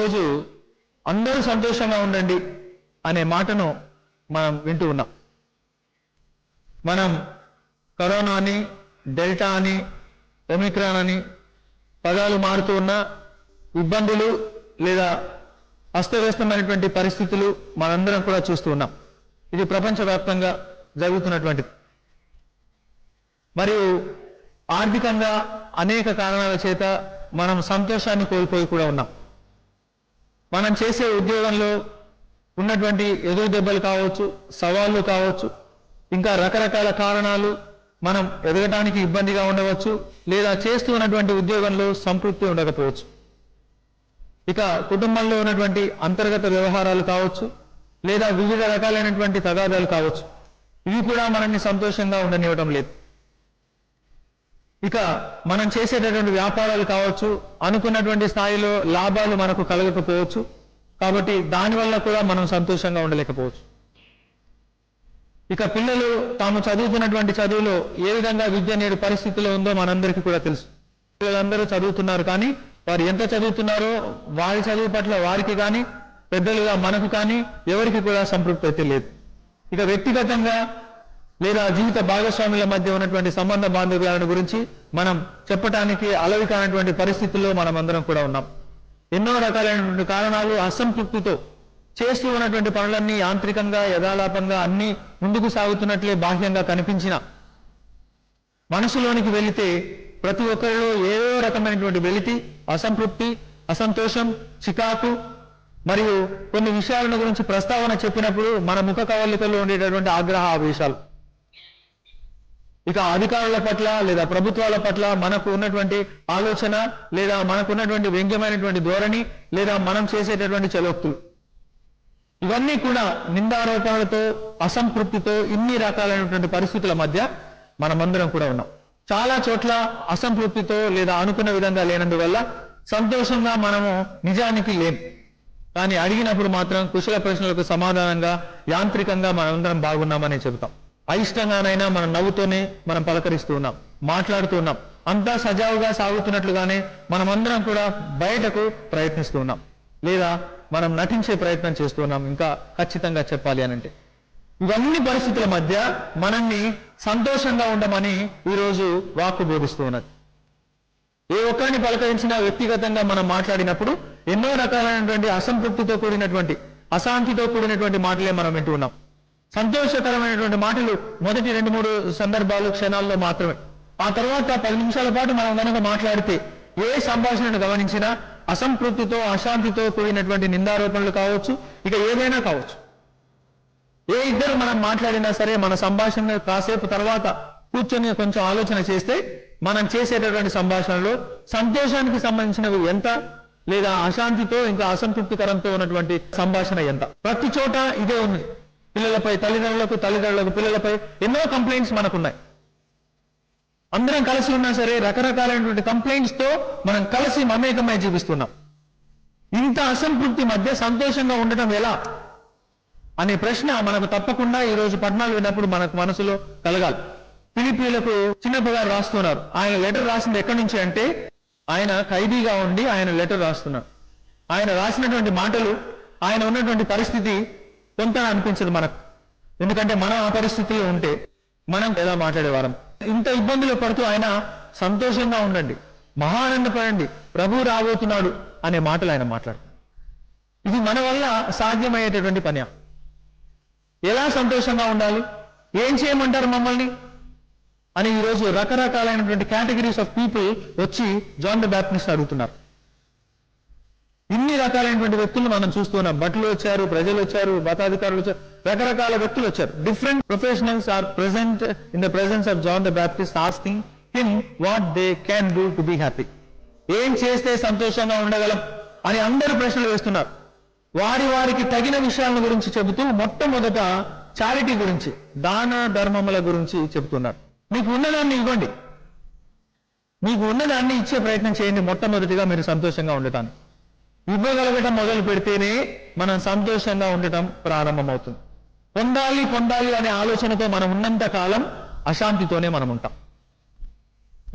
ఈరోజు అందరూ సంతోషంగా ఉండండి అనే మాటను మనం వింటూ ఉన్నాం. మనం కరోనా అని డెల్టా అని ఒమిక్రాన్ అని పదాలు మారుతూ ఉన్న ఇబ్బందులు లేదా అస్తవ్యస్తమైనటువంటి పరిస్థితులు మనందరం కూడా చూస్తూ ఉన్నాం. ఇది ప్రపంచవ్యాప్తంగా జరుగుతున్నటువంటిది. మరియు ఆర్థికంగా అనేక కారణాల చేత మనం సంతోషాన్ని కోల్పోయి కూడా ఉన్నాం. మనం చేసే ఉద్యోగంలో ఉన్నటువంటి ఎదురు దెబ్బలు కావచ్చు సవాళ్ళు కావచ్చు ఇంకా రకరకాల కారణాలు మనం ఎదగడానికి ఇబ్బందిగా ఉండవచ్చు లేదా చేస్తూ ఉన్నటువంటి ఉద్యోగంలో సంతృప్తి ఉండకపోవచ్చు. ఇక కుటుంబంలో ఉన్నటువంటి అంతర్గత వ్యవహారాలు కావచ్చు లేదా వివిధ రకాలైనటువంటి తగాదాలు కావచ్చు ఇవి కూడా మనల్ని సంతోషంగా ఉండనివ్వడం లేదు. ఇక మనం చేసేటటువంటి వ్యాపారాలు కావచ్చు అనుకున్నటువంటి స్థాయిలో లాభాలు మనకు కలగకపోవచ్చు. కాబట్టి దానివల్ల కూడా మనం సంతోషంగా ఉండలేకపోవచ్చు. ఇక పిల్లలు తాము చదువుతున్నటువంటి చదువులో ఏ విధంగా విద్య నేడు పరిస్థితిలో ఉందో మనందరికీ కూడా తెలుసు. పిల్లలందరూ చదువుతున్నారు కానీ వారు ఎంత చదువుతున్నారో వారి చదువు పట్ల వారికి కానీ పెద్దలుగా మనకు కానీ ఎవరికి కూడా సంతృప్తి అయితే లేదు. ఇక వ్యక్తిగతంగా లేదా జీవిత భాగస్వాముల మధ్య ఉన్నటువంటి సంబంధ బాంధవ్యాలను గురించి మనం చెప్పటానికి అలవి కానటువంటి పరిస్థితుల్లో మనం అందరం కూడా ఉన్నాం. ఎన్నో రకాలైనటువంటి కారణాలు అసంతృప్తితో చేస్తూ ఉన్నటువంటి పనులన్నీ యాంత్రికంగా యథాలాపంగా అన్ని ముందుకు సాగుతున్నట్లే బాహ్యంగా కనిపించిన మనసులోనికి వెళితే ప్రతి ఒక్కరిలో ఏదో రకమైనటువంటి వెలితి అసంతృప్తి అసంతోషం చికాకు మరియు కొన్ని విషయాలను గురించి ప్రస్తావన చెప్పినప్పుడు మన ముఖ కవలికల్లో ఉండేటటువంటి ఆగ్రహ ఆవేశాలు ఇక అధికారుల పట్ల లేదా ప్రభుత్వాల పట్ల మనకు ఉన్నటువంటి ఆలోచన లేదా మనకు ఉన్నటువంటి వ్యంగ్యమైనటువంటి ధోరణి లేదా మనం చేసేటటువంటి చలోక్తులు. ఇవన్నీ కూడా నిందారోపణలతో అసంతృప్తితో ఇన్ని రకాలైనటువంటి పరిస్థితుల మధ్య మనమందరం కూడా ఉన్నాం. చాలా చోట్ల అసంతృప్తితో లేదా అనుకున్న విధంగా లేనందువల్ల సంతోషంగా మనము నిజానికి లేం. కానీ అడిగినప్పుడు మాత్రం కుశల ప్రశ్నలకు సమాధానంగా యాంత్రికంగా మనమందరం బాగున్నామని చెబుతాం. అయిష్టంగానైనా మనం నవ్వుతోనే మనం పలకరిస్తూ ఉన్నాం మాట్లాడుతూ ఉన్నాం. అంతా సజావుగా సాగుతున్నట్లుగానే మనమందరం కూడా బయటకు ప్రయత్నిస్తూ ఉన్నాం. లేదా మనం నటించే ప్రయత్నం చేస్తూ ఉన్నాం. ఇంకా ఖచ్చితంగా చెప్పాలి అని అంటే. ఇవన్నీ పరిస్థితుల మధ్య మనల్ని సంతోషంగా ఉండమని ఈరోజు వాక్కు బోధిస్తూ ఉన్నది. ఏ ఒక్కరిని పలకరించినా వ్యక్తిగతంగా మనం మాట్లాడినప్పుడు ఎన్నో రకాలైనటువంటి అసంతృప్తితో కూడినటువంటి అశాంతితో కూడినటువంటి మాటలే మనం వింటూ ఉన్నాం. సంతోషకరమైనటువంటి మాటలు మొదటి రెండు మూడు సందర్భాలు క్షణాల్లో మాత్రమే. ఆ తర్వాత పది నిమిషాల పాటు మనం కనుక మాట్లాడితే ఏ సంభాషణను గమనించినా అసంతృప్తితో అశాంతితో కూడినటువంటి నిందారోపణలు కావచ్చు ఇక ఏదైనా కావచ్చు. ఏ ఇద్దరు మనం మాట్లాడినా సరే మన సంభాషణ కాసేపు తర్వాత కూర్చొని కొంచెం ఆలోచన చేస్తే మనం చేసేటటువంటి సంభాషణలో సంతోషానికి సంబంధించినవి ఎంత లేదా అశాంతితో ఇంకా అసంతృప్తికరంతో ఉన్నటువంటి సంభాషణ ఎంత? ప్రతి చోట ఇదే ఉంది. పిల్లలపై తల్లిదండ్రులకు తల్లిదండ్రులకు పిల్లలపై ఎన్నో కంప్లైంట్స్ మనకున్నాయి. అందరం కలిసి ఉన్నా సరే రకరకాలైనటువంటి కంప్లైంట్స్తో మనం కలిసి మమేకమై జీవిస్తున్నాం. ఇంత అసంతృప్తి మధ్య సంతోషంగా ఉండటం ఎలా? అనే ప్రశ్న మనకు తప్పకుండా ఈ రోజు విన్నప్పుడు మనకు మనసులో కలగాలి. ఫిలిపీలకు చిన్నప్పగారు రాస్తున్నారు. ఆయన లెటర్ రాసింది ఎక్కడి నుంచి అంటే ఆయన ఖైదీగా ఉండి ఆయన లెటర్ రాస్తున్నారు. ఆయన రాసినటువంటి మాటలు ఆయన ఉన్నటువంటి పరిస్థితి కొంత అనిపించదు మనకు. ఎందుకంటే మనం ఆ పరిస్థితిలో ఉంటే మనం ఎలా మాట్లాడేవారం. ఇంత ఇబ్బందులు పడుతూ ఆయన సంతోషంగా ఉండండి మహానందపడండి ప్రభు రాబోతున్నాడు అనే మాటలు ఆయన మాట్లాడు ఇది మన వల్ల సాధ్యమయ్యేటటువంటి పని. ఎలా సంతోషంగా ఉండాలి? ఏం చేయమంటారు మమ్మల్ని? అని ఈరోజు రకరకాలైనటువంటి కేటగిరీస్ ఆఫ్ పీపుల్ వచ్చి జాన్ ద బ్యాప్టిస్ట్ అడుగుతున్నారు. ఇన్ని రకాలైనటువంటి వ్యక్తులు మనం చూస్తున్నాం భటులు వచ్చారు ప్రజలు వచ్చారు మతాధికారులు వచ్చారు రకరకాల వ్యక్తులు వచ్చారు. Different professionals are present in the presence of John the Baptist asking him what they can do to be happy ఏం చేస్తే సంతోషంగా ఉండగలం అని అందరూ ప్రశ్నలు వేస్తున్నారు. వారి వారికి తగిన విషయాల గురించి చెబుతూ మొట్టమొదట చారిటీ గురించి దాన ధర్మముల గురించి చెబుతున్నారు. మీకు ఉన్నదాన్ని ఇవ్వండి. మీకు ఉన్నదాన్ని ఇచ్చే ప్రయత్నం చేయండి. మొట్టమొదటిగా మీరు సంతోషంగా ఉండటానికి. ఇవ్వగలగటం మొదలు పెడితేనే మనం సంతోషంగా ఉండటం ప్రారంభమవుతుంది. పొందాలి పొందాలి అనే ఆలోచనతో మనం ఉన్నంత కాలం అశాంతితోనే మనం ఉంటాం.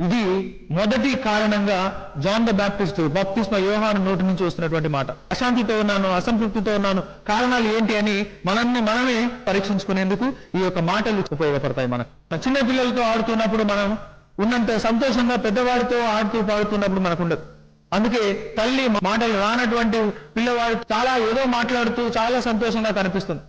ఇది మొదటి కారణంగా జాన్ ద బ్యాప్టిస్ట్ బాప్తిస్మ యోహాను నోటి నుంచి వస్తున్నటువంటి మాట. అశాంతితో ఉన్నాను అసంతృప్తితో ఉన్నాను కారణాలు ఏంటి అని మనల్ని మనమే పరీక్షించుకునేందుకు ఈ యొక్క మాటలు ఉపయోగపడతాయి మనకు. చిన్న పిల్లలతో ఆడుతున్నప్పుడు మనం ఉన్నంత సంతోషంగా పెద్దవాడితో ఆడుతూ పాడుతున్నప్పుడు మనకు ఉండదు. అందుకే తల్లి మాటలు రానటువంటి పిల్లవాడు చాలా ఏదో మాట్లాడుతూ చాలా సంతోషంగా కనిపిస్తుంది.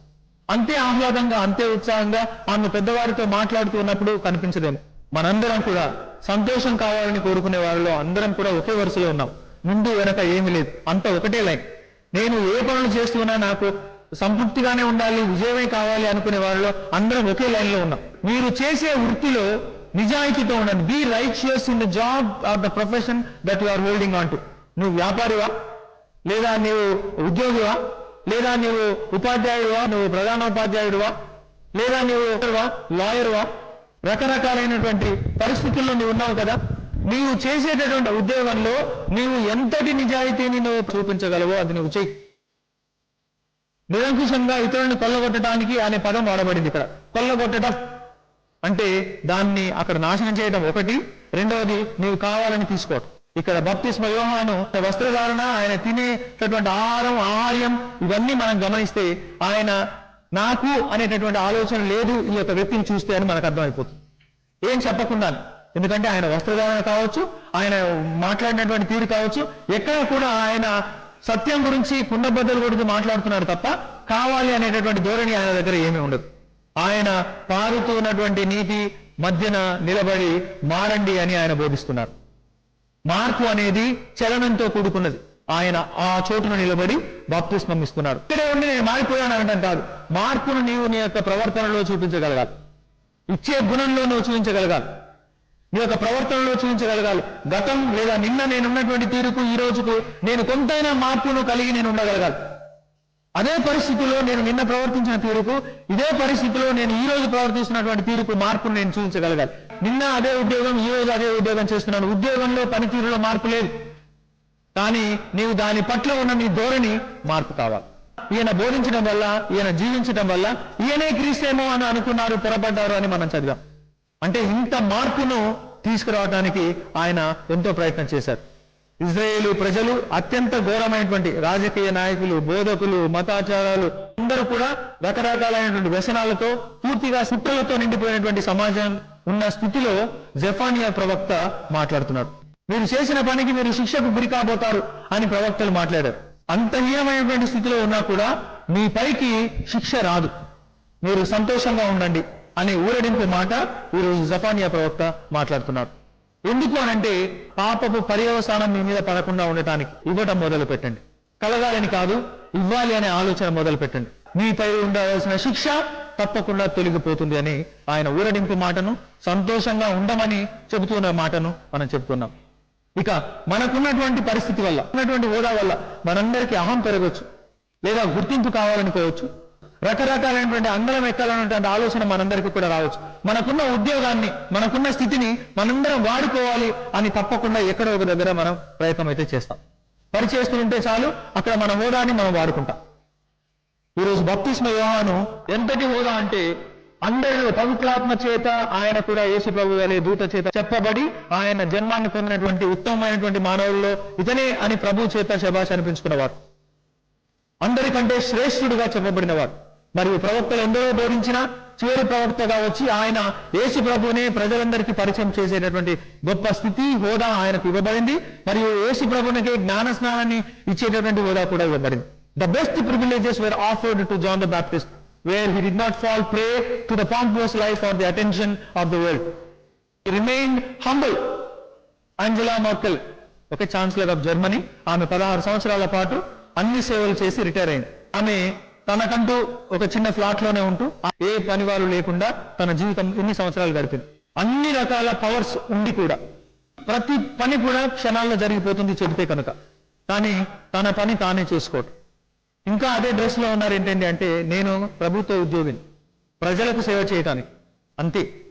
అంతే ఆహ్లాదంగా అంతే ఉత్సాహంగా ఆమె పెద్దవారితో మాట్లాడుతూ ఉన్నప్పుడు కనిపించదేమో. మనందరం కూడా సంతోషం కావాలని కోరుకునే వారిలో అందరం కూడా ఒకే వరుసలో ఉన్నాం. ముందు వెనక ఏమీ లేదు. అంత ఒకటే లైన్. నేను ఏ పనులు చేస్తున్నా నాకు సంతృప్తిగానే ఉండాలి విజయమే కావాలి అనుకునే వాళ్ళలో అందరం ఒకే లైన్లో ఉన్నాం. మీరు చేసే వృత్తిలో నిజాయితీతో ఉండండి. Be righteous in the job or the profession that you are holding on to నువ్వు వ్యాపారివా? లేదా నీవు ఉద్యోగివా? లేదా నీవు ఉపాధ్యాయుడువా? నువ్వు ప్రధానోపాధ్యాయుడువా? లేదా నీవు లాయర్వా? రకరకాలైనటువంటి పరిస్థితుల్లో నువ్వు ఉన్నావు కదా. నీవు చేసేటటువంటి ఉద్యోగంలో నీవు ఎంతటి నిజాయితీని నువ్వు చూపించగలవో అది నువ్వు చెయ్యి. నిరంకుశంగా ఇతరులను కొల్లగొట్టడానికి అనే పదం వాడబడింది ఇక్కడ. కొల్లగొట్టడం అంటే దాన్ని అక్కడ నాశనం చేయడం ఒకటి. రెండవది నీవు కావాలని తీసుకోవటం. ఇక్కడ బప్తిస్మ యోహాను వస్త్రధారణ ఆయన తినేటటువంటి ఆహారం ఆహార్యం ఇవన్నీ మనం గమనిస్తే ఆయన నాకు అనేటటువంటి ఆలోచన లేదు ఈ యొక్క వ్యక్తిని చూస్తే అని మనకు అర్థమైపోతుంది. ఏం చెప్పకుండా ఎందుకంటే ఆయన వస్త్రధారణ కావచ్చు ఆయన మాట్లాడినటువంటి తీరు కావచ్చు ఎక్కడ కూడా ఆయన సత్యం గురించి కుండబద్దలు గురించి మాట్లాడుతున్నారు తప్ప కావాలి అనేటటువంటి ధోరణి ఆయన దగ్గర ఏమీ ఉండదు. ఆయన పారుతున్నటువంటి నీటి మధ్యన నిలబడి మారండి అని ఆయన బోధిస్తున్నారు. మార్పు అనేది చలనంతో కూడుకున్నది. ఆయన ఆ చోటున నిలబడి బాప్తిస్మం ఇస్తున్నాడు ఇక్కడే ఉండి నేను మారిపోయాను అనడం కాదు. మార్పును నీవు నీ యొక్క ప్రవర్తనలో చూపించగలగాలి. ఇచ్చే గుణంలో నువ్వు చూపించగలగాలి. నీ యొక్క ప్రవర్తనలో చూపించగలగాలి. గతం లేదా నిన్న నేనున్నటువంటి తీరుకు ఈ రోజుకు నేను కొంతైనా మార్పును కలిగి నేను ఉండగలగాలి. అదే పరిస్థితిలో నేను నిన్న ప్రవర్తించిన తీరుకు ఇదే పరిస్థితిలో నేను ఈ రోజు ప్రవర్తిస్తున్నటువంటి తీరుకు మార్పును నేను చూపించగలగాలి. నిన్న అదే ఉద్యోగం ఈ రోజు అదే ఉద్యోగం చేస్తున్నాను. ఉద్యోగంలో పనితీరులో మార్పు లేదు. కానీ నీవు దాని పట్ల ఉన్న నీ ధోరణి మార్పు కావాలి. ఈయన బోధించడం వల్ల ఈయన జీవించడం వల్ల ఈయనే క్రీస్తేమో అని అనుకున్నారు పొరపడ్డారు అని మనం చదివాం. అంటే ఇంత మార్పును తీసుకురావడానికి ఆయన ఎంతో ప్రయత్నం చేశారు. ఇజ్రాయేలు ప్రజలు అత్యంత ఘోరమైనటువంటి రాజకీయ నాయకులు బోధకులు మతాచారాలు అందరూ కూడా రకరకాలైనటువంటి వ్యసనాలతో పూర్తిగా సుట్టలతో నిండిపోయినటువంటి సమాజం ఉన్న స్థితిలో జఫానియా ప్రవక్త మాట్లాడుతున్నాడు. మీరు చేసిన పనికి మీరు శిక్షకు గురి కాబోతారు అని ప్రవక్తలు మాట్లాడారు. అంత హీనమైనటువంటి స్థితిలో ఉన్నా కూడా మీ పైకి శిక్ష రాదు. మీరు సంతోషంగా ఉండండి అనే ఊరడింపు మాట ఈరోజు జపానియా ప్రవక్త మాట్లాడుతున్నారు ఎందుకు అనంటే పాపపు పర్యవసానం మీ మీద పడకుండా ఉండటానికి ఇవ్వటం మొదలు పెట్టండి కలగాలని కాదు ఇవ్వాలి అనే ఆలోచన మొదలు పెట్టండి మీపై ఉండవలసిన శిక్ష తప్పకుండా తొలగిపోతుంది అని ఆయన ఊరడింపు మాటను సంతోషంగా ఉండమని చెబుతున్న మాటను మనం చెప్తున్నాం ఇక మనకున్నటువంటి పరిస్థితి వల్ల ఉన్నటువంటి హోదా వల్ల మనందరికీ అహం పెరగచ్చు లేదా గుర్తింపు కావాలనుకోవచ్చు. రకరకాలైనటువంటి అందరం ఎక్కాలనేటువంటి ఆలోచన మనందరికీ కూడా రావచ్చు. మనకున్న ఉద్యోగాన్ని మనకున్న స్థితిని మనందరం వాడుకోవాలి అని తప్పకుండా ఎక్కడో ఒక దగ్గర మనం ప్రయత్నం అయితే చేస్తాం. పని చేస్తుంటే చాలు అక్కడ మన హోదాని మనం వాడుకుంటాం. ఈరోజు బప్తిస్మ యోహాను ఎంతటి హోదా అంటే అందరూ పవిత్రాత్మ చేత ఆయన కూడా యేసు ప్రభు అనే దూత చేత చెప్పబడి ఆయన జన్మాన్ని పొందినటువంటి ఉత్తమమైనటువంటి మానవుల్లో ఇతనే అని ప్రభు చేత శభాష్ అనిపించుకున్నవారు. అందరికంటే శ్రేష్ఠుడిగా చెప్పబడినవాడు మరియు ప్రవక్తలు ఎందరో బోధించిన చివరి ప్రవక్తగా వచ్చి ఆయన యేసు ప్రభునే ప్రజలందరికీ పరిచయం చేసేటటువంటి గొప్ప స్థితి హోదా ఆయనకు ఇవ్వబడింది. మరియు యేసు ప్రభునికి జ్ఞాన స్నానాన్ని ఇచ్చేటటువంటి హోదా కూడా ఇవ్వబడింది. The best privileges were offered to John the Baptist where he did not fall prey to the pompous life or the attention of the world remain humble Angela Merkel ఒక ఛాన్సలర్ ఆఫ్ జర్మనీ ఆమె పదహారు సంవత్సరాల పాటు అన్ని సేవలు చేసి retire అయింది. ఆమె తనకంటూ ఒక చిన్న ఫ్లాట్లోనే ఉంటూ ఏ పని లేకుండా తన జీవితం ఎన్ని సంవత్సరాలు గడిపింది. అన్ని రకాల పవర్స్ ఉండి కూడా ప్రతి పని కూడా క్షణాల్లో జరిగిపోతుంది చెబితే కనుక. కానీ తన పని తానే చేసుకోవటం. ఇంకా అదే డ్రెస్లో ఉన్నారు ఏంటండి అంటే నేను ప్రభుత్వ ఉద్యోగిని. ప్రజలకు సేవ చేయటానికి. అంతే.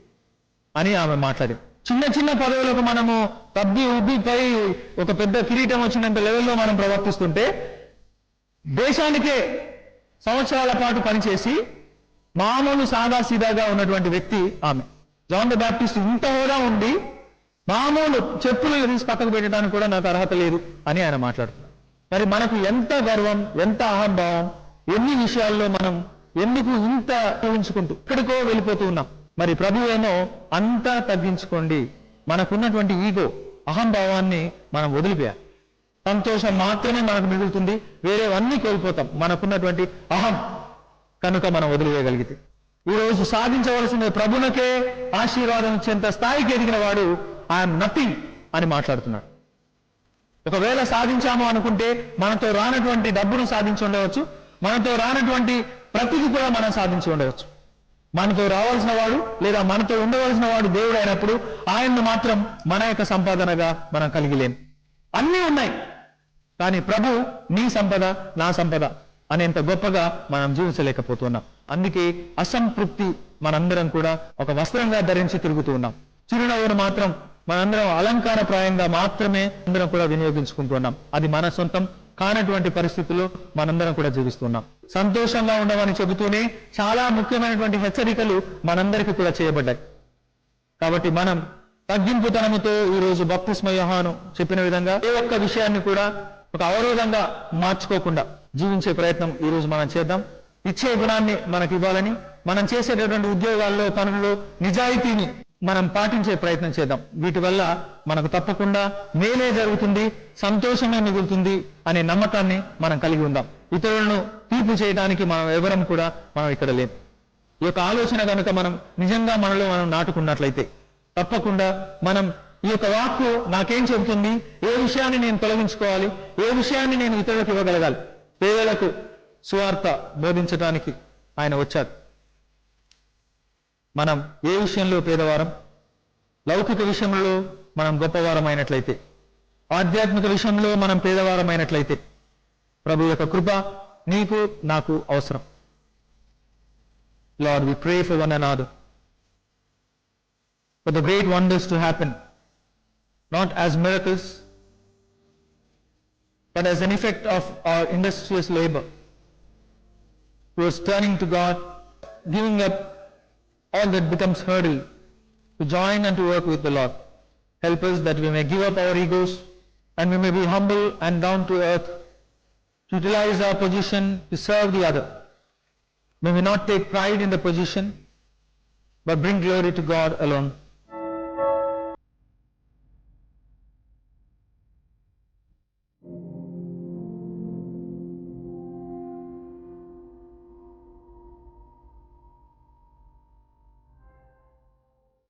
అని ఆమె మాట్లాడింది. చిన్న చిన్న పదవులకు మనము తబ్బి ఉబ్బిపై ఒక పెద్ద కిరీటం వచ్చినంత లెవెల్లో మనం ప్రవర్తిస్తుంటే దేశానికే సంవత్సరాల పాటు పనిచేసి మామూలు సాదా సీదాగా ఉన్నటువంటి వ్యక్తి ఆమె. జాన్ ద బ్యాప్టిస్ట్ ఇంత హోదా ఉండి మామూలు చెప్పులు తీసి పక్కకు పెట్టడానికి కూడా నాకు అర్హత లేదు అని ఆయన మాట్లాడుతున్నారు. మరి మనకు ఎంత గర్వం ఎంత అహంభావం ఎన్ని విషయాల్లో మనం ఎందుకు ఇంత ఊహించుకుంటూ ఎక్కడికో వెళ్ళిపోతూ ఉన్నాం. మరి ప్రభు ఏమో అంతా తగ్గించుకోండి. మనకున్నటువంటి ఈగో అహంభావాన్ని మనం వదిలిపోయాలి. సంతోషం మాత్రమే మనకు మిగులుతుంది. వేరేవన్నీ కోల్పోతాం. మనకున్నటువంటి అహం కనుక మనం వదిలివేయగలిగితే. ఈ రోజు సాధించవలసిన ప్రభునకే ఆశీర్వాదం ఇచ్చేంత స్థాయికి ఎదిగిన వాడు ఐఎమ్ నథింగ్ అని మాట్లాడుతున్నాడు. ఒకవేళ సాధించాము అనుకుంటే మనతో రానటువంటి డబ్బును సాధించి ఉండవచ్చు. మనతో రానటువంటి ప్రతిది కూడా మనం సాధించి ఉండవచ్చు. మనతో రావాల్సిన వాడు లేదా మనతో ఉండవలసిన వాడు దేవుడు అయినప్పుడు ఆయన్ను మాత్రం మన యొక్క సంపాదనగా మనం కలిగిలేము అన్నీ ఉన్నాయి. కానీ ప్రభు నీ సంపద నా సంపద అనేంత గొప్పగా మనం జీవించలేకపోతున్నాం. అందుకే అసంతృప్తి మనందరం కూడా ఒక వస్త్రంగా ధరించి తిరుగుతూ ఉన్నాం. చిరునవ్వును మాత్రం మనందరం అలంకారప్రాయంగా మాత్రమే అందరం కూడా వినియోగించుకుంటున్నాం. అది మన సొంతం కానటువంటి పరిస్థితుల్లో మనందరం కూడా జీవిస్తున్నాం. సంతోషంగా ఉండమని చెబుతూనే చాలా ముఖ్యమైనటువంటి హెచ్చరికలు మనందరికీ కూడా చేయబడ్డాయి. కాబట్టి మనం తగ్గింపుతనముతో ఈ రోజు బప్తిస్మ చెప్పిన విధంగా ఏ ఒక్క విషయాన్ని కూడా ఒక అవరోధంగా మార్చుకోకుండా జీవించే ప్రయత్నం ఈ రోజు మనం చేద్దాం. ఇచ్చే గుణాన్ని మనకి ఇవ్వాలని మనం చేసేటటువంటి ఉద్యోగాల్లో పనుల్లో నిజాయితీని మనం పాటించే ప్రయత్నం చేద్దాం. వీటి వల్ల మనకు తప్పకుండా మేలే జరుగుతుంది సంతోషమే మిగులుతుంది అనే నమ్మకాన్ని మనం కలిగి ఉందాం. ఇతరులను తీర్పు చేయడానికి మనం ఎవరం కూడా మనం ఇక్కడ లేం. ఈ యొక్క ఆలోచన కనుక మనం నిజంగా మనలో మనం నాటుకున్నట్లయితే తప్పకుండా మనం ఈ యొక్క వాక్కు నాకేం చెబుతుంది? ఏ విషయాన్ని నేను తొలగించుకోవాలి? ఏ విషయాన్ని నేను ఇతరులకు ఇవ్వగలగాలి? పేదలకు సువార్త బోధించడానికి ఆయన వచ్చారు మనం ఏ విషయంలో పేదవారం? లౌకిక విషయంలో మనం గొప్పవారం అయినట్లయితే ఆధ్యాత్మిక విషయంలో మనం పేదవారం అయినట్లయితే ప్రభు యొక్క కృప నీకు నాకు అవసరం. Lord, we pray one one another, for the great wonders to happen not as miracles, but as an effect of our industrious labor, towards turning to God, giving up all that becomes hurdle, to join and to work with the Lord. Help us that we may give up our egos and we may be humble and down to earth, to utilize our position to serve the other. May we not take pride in the position, but bring glory to God alone.